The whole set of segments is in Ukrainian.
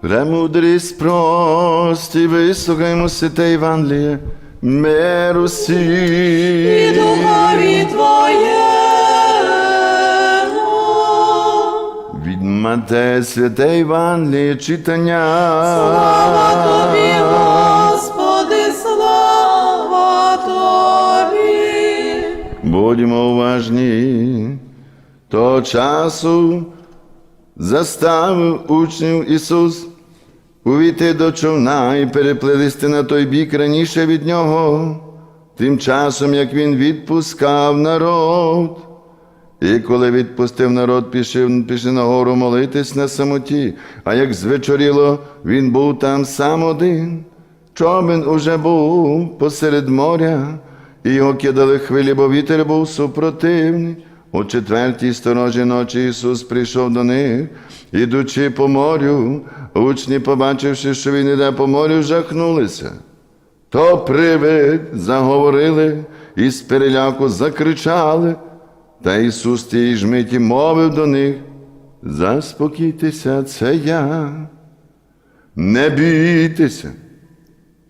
Премудрість прості, вислухаймо святе Євангеліє, миру І духові Твоєму. Від Матея святе Євангеліє читання. Слава Тобі, Господи, слава Тобі. Будьмо уважні. Того часу заставив учнів Ісус увійти до човна і переплилися на той бік раніше від нього, тим часом, як він відпускав народ. І коли відпустив народ, пішов, пішов на гору молитись на самоті, а як звечоріло, він був там сам один. Човен уже був посеред моря, і його кидали хвилі, бо вітер був супротивний. У четвертій сторожі ночі Ісус прийшов до них, ідучи по морю, учні, побачивши, що він іде по морю, жахнулися. То привид заговорили і з переляку закричали. Та Ісус тієї ж миті мовив до них: Заспокійтеся, це я. Не бійтеся.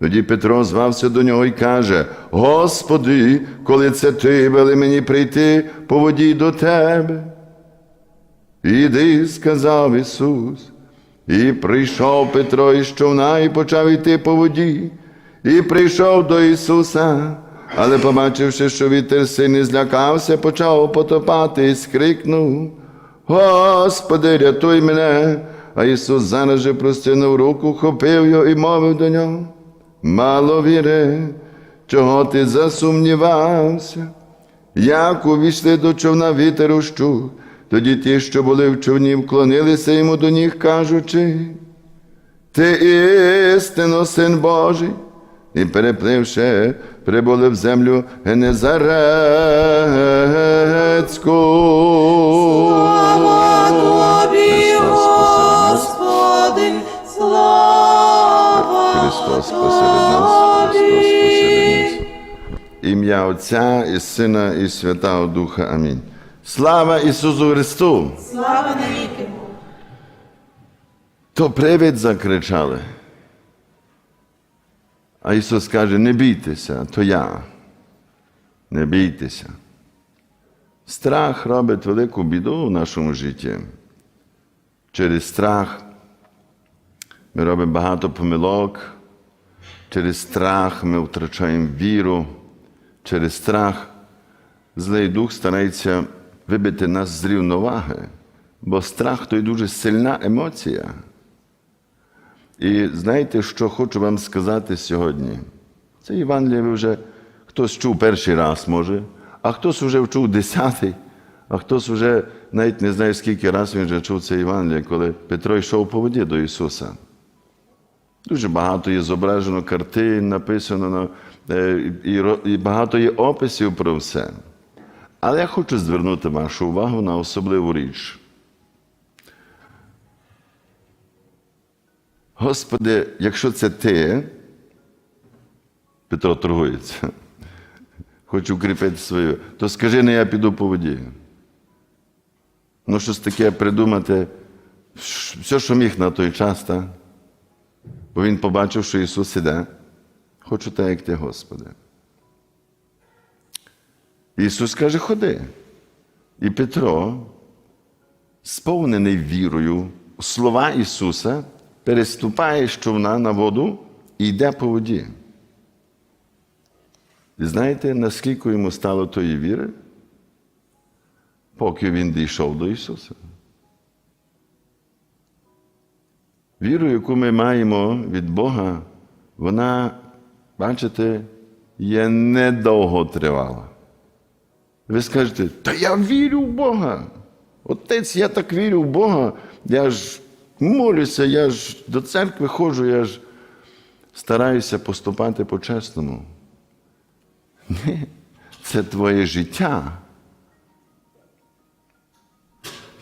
Тоді Петро звався до нього і каже: Господи, коли це ти вели мені прийти по воді до тебе. Іди, сказав Ісус. І прийшов Петро із човна і почав йти по воді, і прийшов до Ісуса, але, побачивши, що вітер сильний злякався, почав потопати і скрикнув: Господи, рятуй мене! А Ісус зараз же простягнув руку, хопив його і мовив до нього. Мало віри, чого ти засумнівався? Як увійшли до човна вітер ущух, тоді ті, що були в човні, вклонилися йому до ніг, кажучи, ти істинно син Божий, і перепливши, прибули в землю Генезарецьку. Отця і Сина, і Святого Духа. Амінь. Слава Ісусу Христу! Слава навіки. То привид закричали. А Ісус каже: не бійтеся, то я. Не бійтеся. Страх робить велику біду в нашому житті. Через страх ми робимо багато помилок. Через страх ми втрачаємо віру. Через страх злий дух старається вибити нас з рівноваги, бо страх то й дуже сильна емоція. І знаєте, що хочу вам сказати сьогодні? Це Євангеліє ви вже хтось чув перший раз, може, а хтось вже чув десятий, а хтось вже навіть не знає, скільки разів він вже чув це Євангеліє, коли Петро йшов по воді до Ісуса. Дуже багато є зображено картин, написано на- і, і багато є описів про все. Але я хочу звернути вашу увагу на особливу річ. Господи, якщо це ти, Петро торгується, хочу укріпити свою, то скажи не я піду по воді. Ну, щось таке придумати, все, що міг на той час, так? Бо він побачив, що Ісус іде. Хочу так, як ти, Господи. Ісус каже, ходи. І Петро, сповнений вірою, слова Ісуса, переступає з човна на воду і йде по воді. І знаєте, наскільки йому стало тої віри? Поки він дійшов до Ісуса. Віру, яку ми маємо від Бога, вона, бачите, є недовго тривала. Ви скажете, та я вірю в Бога. Отець, я так вірю в Бога. Я ж молюся, я ж до церкви ходжу, я ж стараюся поступати по-чесному. Ні, це твоє життя.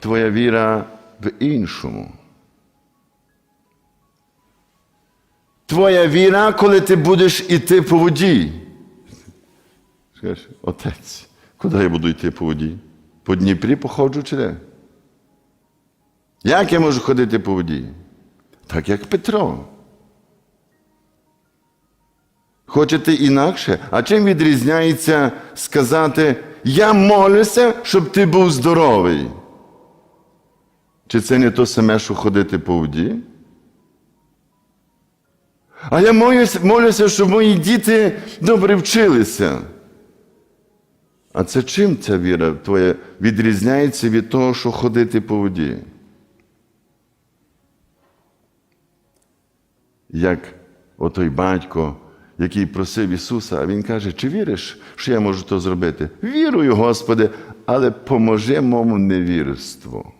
Твоя віра в іншому. Твоя віра, коли ти будеш іти по воді. Скажеш, отець, куди я буду йти по воді? По Дніпрі походжу чи де? Як я можу ходити по воді? Так як Петро. Хочете інакше? А чим відрізняється сказати Я молюся, щоб ти був здоровий? Чи це не то саме, що ходити по воді? А я молюся, молюся, щоб мої діти добре вчилися. А це чим ця віра твоя відрізняється від того, що ходити по воді? Як отой батько, який просив Ісуса, а Він каже, чи віриш, що я можу то зробити? Вірую, Господи, але поможи моєму невірству.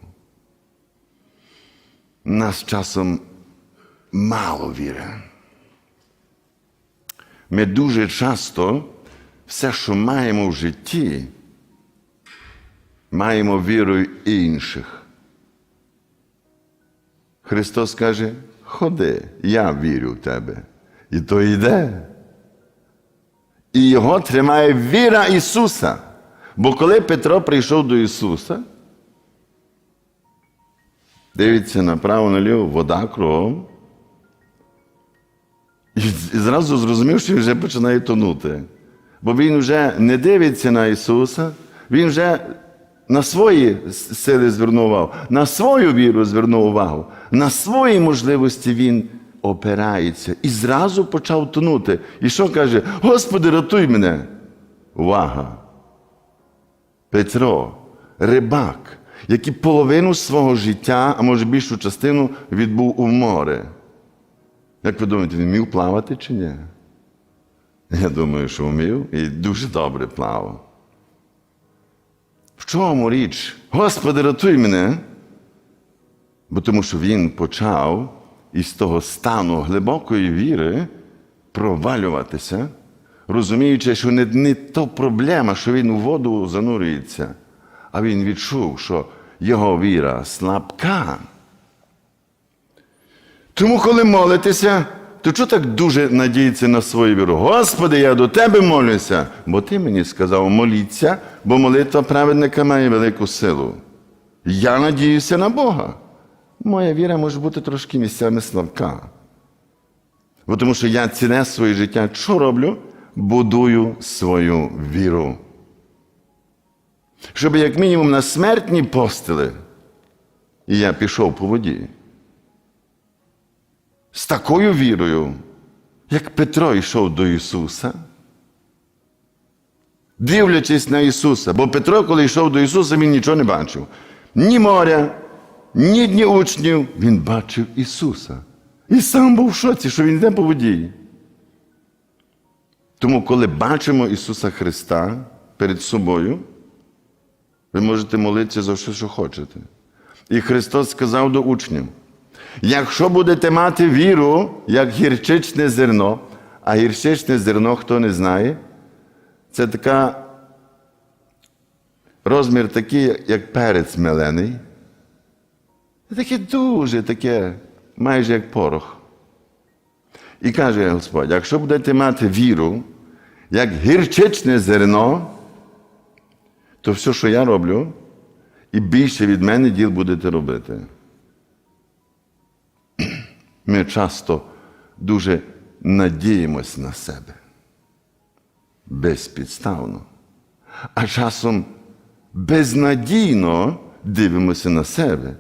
Нас часом мало віри. Ми дуже часто все, що маємо в житті, маємо вірою інших. Христос каже: ходи, я вірю в тебе. І то йде. І його тримає віра Ісуса. Бо коли Петро прийшов до Ісуса, дивиться направо наліво, вода кругом, і зразу зрозумів, що він вже починає тонути. Бо він вже не дивиться на Ісуса, він вже на свої сили звернув увагу, на свою віру звернув увагу, на свої можливості він опирається і зразу почав тонути. І що каже? Господи, рятуй мене. Увага! Петро, рибак, який половину свого життя, а може більшу частину, відбув у море. Як ви думаєте, він вмів плавати чи ні? Я думаю, що вмів і дуже добре плавав. В чому річ? Господи, рятуй мене. Бо тому що він почав із того стану глибокої віри провалюватися, розуміючи, що не, не то проблема, що він у воду занурюється, а він відчув, що його віра слабка. Тому, коли молитеся, то чого так дуже надіється на свою віру? Господи, я до Тебе молюся, бо Ти мені сказав, моліться, бо молитва праведника має велику силу. Я надіюся на Бога. Моя віра може бути трошки місцями слабка. Бо тому що я ціне своє життя, що роблю? Будую свою віру. Щоб як мінімум на смертні постели, і я пішов по воді з такою вірою, як Петро йшов до Ісуса, дивлячись на Ісуса. Бо Петро, коли йшов до Ісуса, він нічого не бачив. Ні моря, ні дні учнів. Він бачив Ісуса. І сам був в шоці, що Він йде по воді. Тому, коли бачимо Ісуса Христа перед собою, ви можете молитися за все, що хочете. І Христос сказав до учнів: якщо будете мати віру, як гірчичне зерно, а гірчичне зерно, хто не знає, це така розмір такий, як перець мелений. Таке дуже таке, майже як порох. І каже Господь: якщо будете мати віру, як гірчичне зерно, то все, що я роблю, і більше від мене діл будете робити. Ми часто дуже надіємось на себе безпідставно, а часом безнадійно дивимося на себе,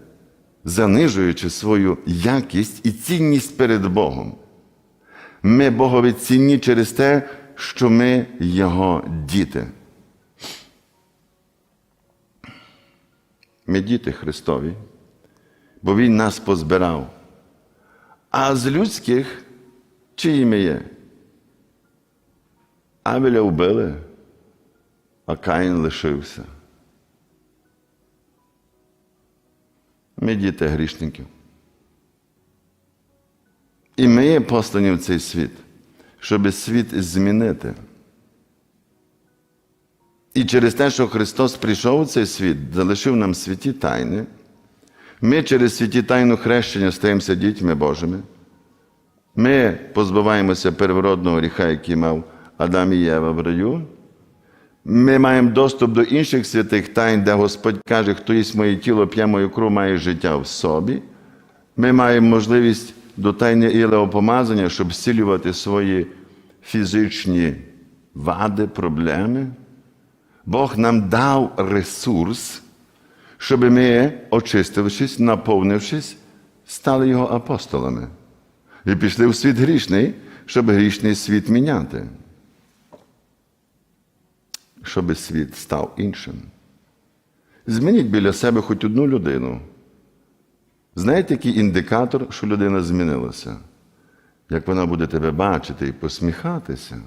занижуючи свою якість і цінність перед Богом. Ми Богові цінні через те, що ми Його діти. Ми діти Христові, бо Він нас позбирав. А з людських чиї ми є? Авеля вбили, а Каїн лишився. Ми діти грішників. І ми є послані в цей світ, щоб світ змінити. І через те, що Христос прийшов у цей світ, залишив нам святі тайни, ми через святі тайну хрещення стаємося дітьми Божими. Ми позбуваємося первородного гріха, який мав Адам і Єва в раю. Ми маємо доступ до інших святих тайн, де Господь каже, хто їсть моє тіло, п'є мою кров, має життя в собі. Ми маємо можливість до тайни ілеопомазання, щоб зцілювати свої фізичні вади, проблеми. Бог нам дав ресурс, щоб ми, очистившись, наповнившись, стали його апостолами. І пішли в світ грішний, щоб грішний світ міняти. Щоб світ став іншим. Змініть біля себе хоч одну людину. Знаєте, який індикатор, що людина змінилася? Як вона буде тебе бачити і посміхатися,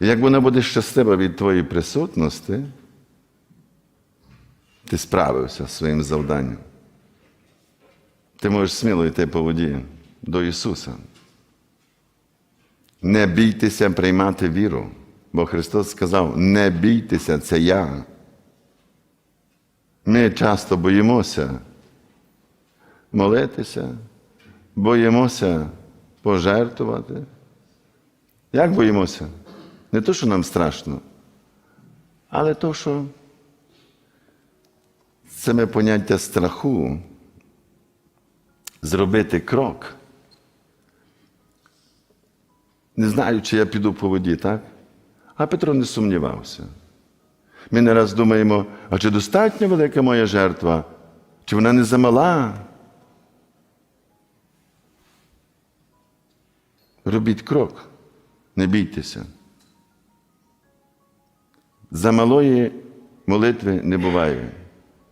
як вона буде щаслива від твоєї присутності, ти справився з своїм завданням. Ти можеш сміло йти по воді до Ісуса. Не бійтеся приймати віру, бо Христос сказав: не бійтеся, це я. Ми часто боїмося молитися, боїмося пожертвувати. Як боїмося? Не то, що нам страшно, але то, що саме поняття страху зробити крок. Не знаю, чи я піду по воді, так? А Петро не сумнівався. Ми не раз думаємо, а чи достатньо велика моя жертва, чи вона не замала? Робіть крок, не бійтеся. За малої молитви не буває.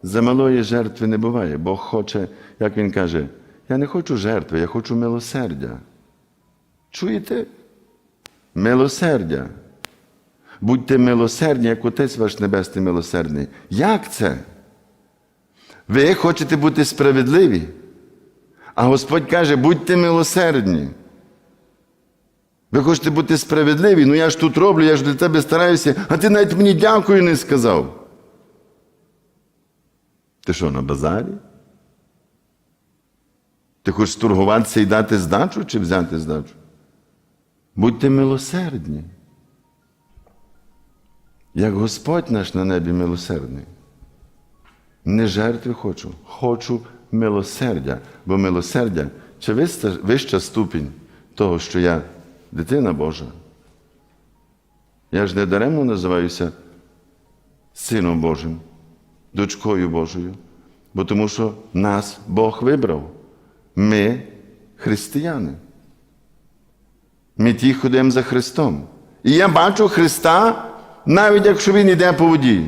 За малої жертви не буває. Бог хоче, як він каже, я не хочу жертви, я хочу милосердя. Чуєте? Милосердя. Будьте милосердні, як Отець ваш Небесний милосердний. Як це? Ви хочете бути справедливі, а Господь каже, будьте милосердні. Ви хочете бути справедливі, ну я ж тут роблю, я ж для тебе стараюся, а ти навіть мені дякую не сказав. Ти що, на базарі? Ти хочеш торгуватися і дати здачу чи взяти здачу? Будьте милосердні. Як Господь наш на небі милосердний. Не жертви хочу, хочу милосердя, бо милосердя це вища, ступінь того, що я дитина Божа. Я ж не даремно називаюся Сином Божим, дочкою Божою, бо тому що нас Бог вибрав. Ми християни. Ми ті ходимо за Христом. І я бачу Христа, навіть якщо Він йде по воді.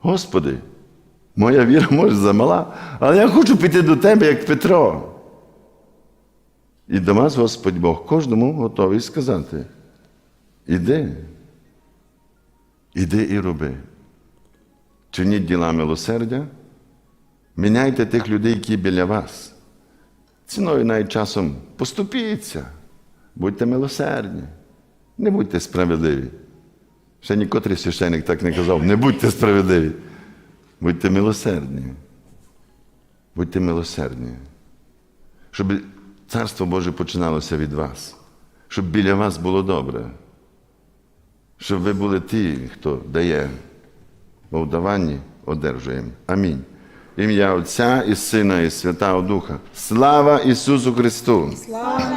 Господи, моя віра може замала, але я хочу піти до Тебе, як Петро. І до нас Господь Бог кожному готовий сказати: іди, іди і роби. Чиніть діла милосердя, міняйте тих людей, які біля вас. Ціною навіть часом поступіться, будьте милосердні, не будьте справедливі. Ще нікотрий священник так не казав, не будьте справедливі, будьте милосердні. Будьте милосердні. Щоб Царство Боже починалося від вас, щоб біля вас було добре, щоб ви були ті, хто дає, бо в одержуємо. Амінь. Ім'я Отця і Сина, і Святого Духа. Слава Ісусу Христу! Слава!